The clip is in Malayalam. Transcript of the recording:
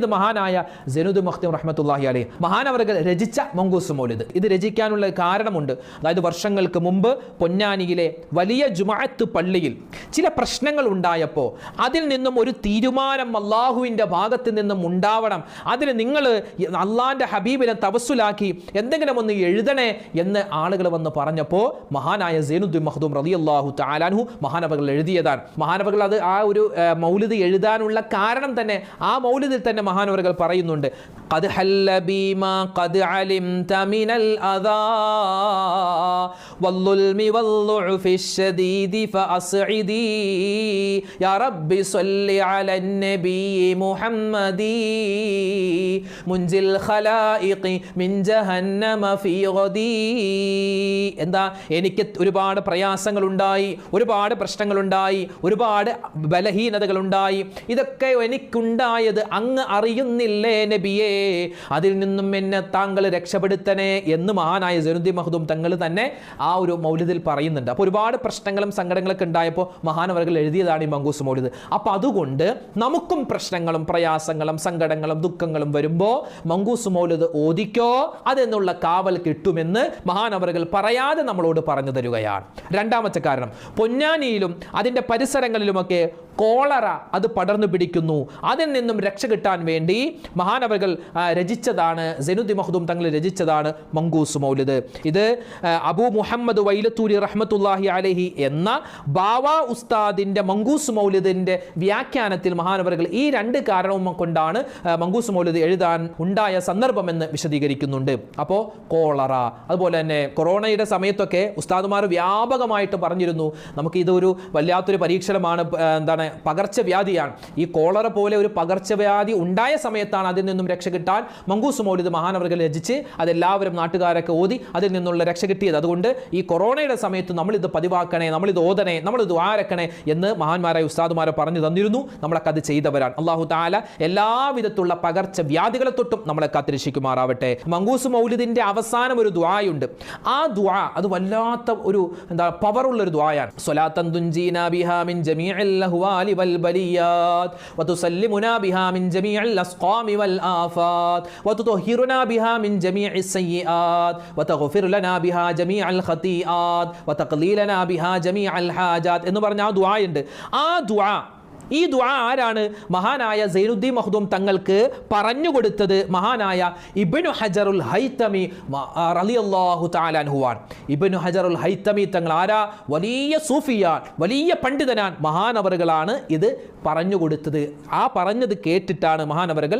ഇത് മഹാനായ ജനുദ് മഖ്ദൂം റഹ്മത്തുള്ളാഹി അലൈഹി. മഹാനവർകൾ രചിച്ച മങ്കൂസ് മൗലിദ്. ഇത് രചിക്കാനുള്ള കാരണമുണ്ട്. അതായത് വർഷങ്ങൾക്ക് മുമ്പ് പൊന്നാനിയിലെ വലിയ ജുമാഅത്ത് പള്ളിയിൽ ചില പ്രശ്നങ്ങൾ ഉണ്ടായപ്പോൾ അതിൽ നിന്നും ഒരു തീരുമാനം അള്ളാഹുവിന്റെ ഭാഗത്ത് നിന്നും ഉണ്ടാവണം. അതിന് നിങ്ങൾ അള്ളാഹിന്റെ ഹബീബിനെ തവസ്സുലാക്കി എന്തെങ്കിലും ഒന്ന് എഴുതണേ എന്ന് ആളുകൾ വന്ന് പറഞ്ഞപ്പോൾ മഹാനായ സൈനുദ്ദീൻ മഖ്ദൂം റളിയല്ലാഹു താലാൻഹു മഹാനവകൾ എഴുതിയതാണ്. മഹാനവകൾ അത് ആ ഒരു മൗലിദ് എഴുതാനുള്ള കാരണം തന്നെ ആ മൗലിദിൽ തന്നെ മഹാനവറുകൾ പറയുന്നുണ്ട് قد حل بما قد علمت من الأذى والظلم والضعف الشديد فأسعدي يا رب صل على النبي محمد منجي الخلائق من جهنم في غدي എന്താ എനിക്ക് ഒരുപാട് പ്രയാസങ്ങളുണ്ടായി ഒരുപാട് പ്രശ്നങ്ങളുണ്ടായി ഒരുപാട് ബലഹീനതകളുണ്ടായി ഇതൊക്കെ എനിക്കുണ്ടായത് അങ്ങ് അറിയുന്നില്ലേ നബിയേ? അതിൽ നിന്നും എന്നെ താങ്കൾ രക്ഷപ്പെടുത്തണേ എന്ന് മഹാനായ ജനുദ്ദീൻ മഹദൂം തങ്ങൾ തന്നെ ആ ഒരു മൗലിദിൽ പറയുന്നുണ്ട്. അപ്പോൾ ഒരുപാട് പ്രശ്നങ്ങളും സങ്കടങ്ങളൊക്കെ ഉണ്ടായപ്പോൾ മഹാനവർകൾ എഴുതിയതാണ് ഈ മങ്കൂസ് മൗലിദ്. അപ്പോൾ അതുകൊണ്ട് നമുക്കും പ്രശ്നങ്ങളും പ്രയാസങ്ങളും സങ്കടങ്ങളും ദുഃഖങ്ങളും വരുമ്പോൾ മങ്കൂസ് മൗലിദ് ഓദിക്കോ അതെന്നുള്ള കാവൽ കിട്ടുമെന്ന് മഹാനവറുകൾ പറയാതെ നമ്മളോട് പറഞ്ഞു തരികയാണ്. രണ്ടാമത്തെ കാരണം പൊന്നാനിയിലും അതിന്റെ പരിസരങ്ങളിലുമൊക്കെ കോളറ അത് പടർന്നു പിടിക്കുന്നു. അതിൽ നിന്നും രക്ഷ കിട്ടാൻ വേണ്ടി മഹാനവകൾ രചിച്ചതാണ് ജനുദ്ദി മഹദൂം തങ്ങൾ രചിച്ചതാണ് മങ്കൂസ് മൗലിദ്. ഇത് അബു മുഹമ്മദ് വൈലത്തൂരി റഹ്മത്തുല്ലാഹി അലഹി എന്ന ബാവ ഉസ്താദിന്റെ മങ്കൂസ് മൗലിദിന്റെ വ്യാഖ്യാനത്തിൽ മഹാനവറുകൾ ഈ രണ്ട് കാരണവും കൊണ്ടാണ് മങ്കൂസ് മൗലിദ് എഴുതാൻ ഉണ്ടായ സന്ദർഭമെന്ന് വിശദീകരിക്കുന്നുണ്ട്. അപ്പോൾ കോളറ. അതുപോലെ തന്നെ കൊറോണയുടെ സമയത്തൊക്കെ ഉസ്താദുമാർ വ്യാപകമായിട്ട് പറഞ്ഞിരുന്നു നമുക്ക് ഇതൊരു വല്ലാത്തൊരു പരീക്ഷണമാണ് എന്താണ് പകർച്ചവ്യാധിയാണ്. ഈ കോളറ പോലെ ഒരു പകർച്ചവ്യാധി ഉണ്ടായ സമയത്താണ് അതിൽ നിന്നും രക്ഷ കിട്ടാൻ മങ്കൂസ് മൗലിദ് മഹാനവർകൾ രചിച്ച് അതെല്ലാവരും നാട്ടുകാരൊക്കെ ഓതി അതിൽ നിന്നുള്ള രക്ഷ കിട്ടിയത്. അതുകൊണ്ട് ഈ കൊറോണയുടെ സമയത്ത് നമ്മളിത് പതിവാക്കണേ നമ്മളിത് ഓതണേ നമ്മളിത് ആരക്കണേ എന്ന് മഹാന്മാരായ ഉസ്താദുമാരെ പറഞ്ഞു തന്നിരുന്നു. നമ്മളൊക്കെ അത് ചെയ്തവരാണ്. അള്ളാഹു താല എല്ലാവിധത്തുള്ള പകർച്ച വ്യാധികളെ തൊട്ടും നമ്മളെ കാത്തിരക്ഷിക്കുമാറാവട്ടെ. മങ്കൂസ് മൗലിദിന്റെ അവസാനം ഒരു ദ്വായുണ്ട് ആ ദ്വാ അത് വല്ലാത്ത ഒരു എന്താ പവറുള്ള ഒരു ദ്വായാണ് സ്വലാത്തൻ ജമീഇൽ അഹ്വാലി വൽ ജമീഇൽ അസ്ഖാമി വൽ ആഫാത് വതുതഹിറുനാ ബിഹാ മിൻ ജമീഇ السيئات وتغفر لنا بها جميع الخطيئات وتقضي لنا بها جميع الحاجات എന്ന് പറഞ്ഞ ആ ദുആയുണ്ട് ആ ദുആ ഈ ദുആ ആരാണ്? മഹാനായ സൈനുദ്ദീൻ മഹ്ദൂം തങ്ങൾക്ക് പറഞ്ഞു കൊടുത്തത് മഹാനായ ഇബ്നു ഹജറുൽ ഹൈത്തമി റളിയല്ലാഹു തആല അൻഹുവാൻ ഇബ്നു ഹജറുൽ ഹൈത്തമി തങ്ങൾ ആരാ? വലിയ സൂഫിയാൻ വലിയ പണ്ഡിതനാൻ മഹാനവറുകളാണ് ഇത് പറഞ്ഞു കൊടുത്തത് ആ പറഞ്ഞത് കേട്ടിട്ടാണ് മഹാനവറുകൾ